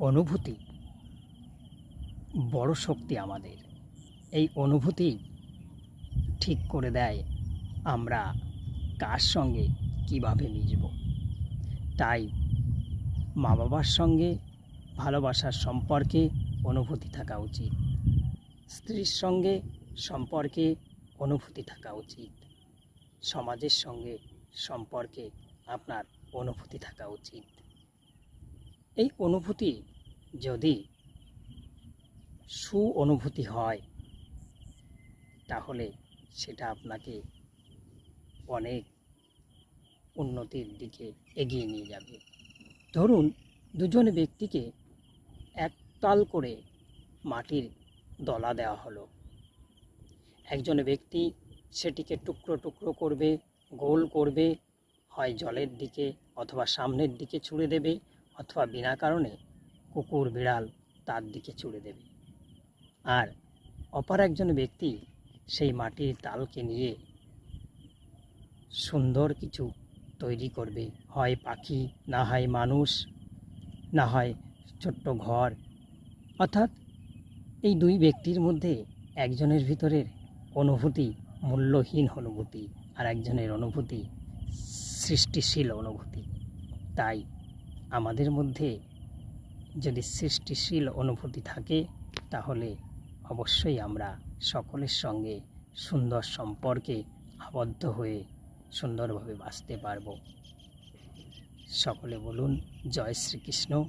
অনুভূতি। বড় শক্তি আমাদের। এই অনুভূতি ঠিক করে দেয় আমরা কার সঙ্গে কীভাবে মিশব। তাই মা বাবার সঙ্গে ভালোবাসার সম্পর্কে অনুভূতি থাকা উচিত। স্ত্রীর সঙ্গে সম্পর্কে অনুভূতি থাকা উচিত। সমাজের সঙ্গে সম্পর্কে আপনার অনুভূতি থাকা উচিত। এই অনুভূতি যদি সু অনুভূতি হয়, তাহলে সেটা আপনাকে অনেক উন্নতির দিকে এগিয়ে নিয়ে যাবে। ধরুন, দুজন ব্যক্তিকে একতাল করে মাটির দলা দেওয়া হলো। একজন ব্যক্তি সেটিকে টুকরো টুকরো করবে, গোল করবে, হয় জলের দিকে অথবা সামনের দিকে ছুঁড়ে দেবে, অথবা বিনা কারণে কুকুর, বিড়াল তার দিকে ছুঁড়ে দেবে। আর অপর একজন ব্যক্তি সেই মাটির তালকে নিয়ে সুন্দর কিছু তৈরি করবে। হয় পাখি, না হয় মানুষ, না হয় ছোট্ট ঘর। অর্থাৎ এই দুই ব্যক্তির মধ্যে একজনের ভিতরের অনুভূতি মূল্যহীন অনুভূতি আর একজনের অনুভূতি সৃষ্টিশীল অনুভূতি। তাই আমাদের মধ্যে যদি সৃষ্টিশীল অনুভূতি থাকে, তাহলে অবশ্যই আমরা সকলের সঙ্গে সুন্দর সম্পর্কে আবদ্ধ হয়ে সুন্দরভাবে বাঁচতে পারব। সকলে বলুন, জয় শ্রীকৃষ্ণ।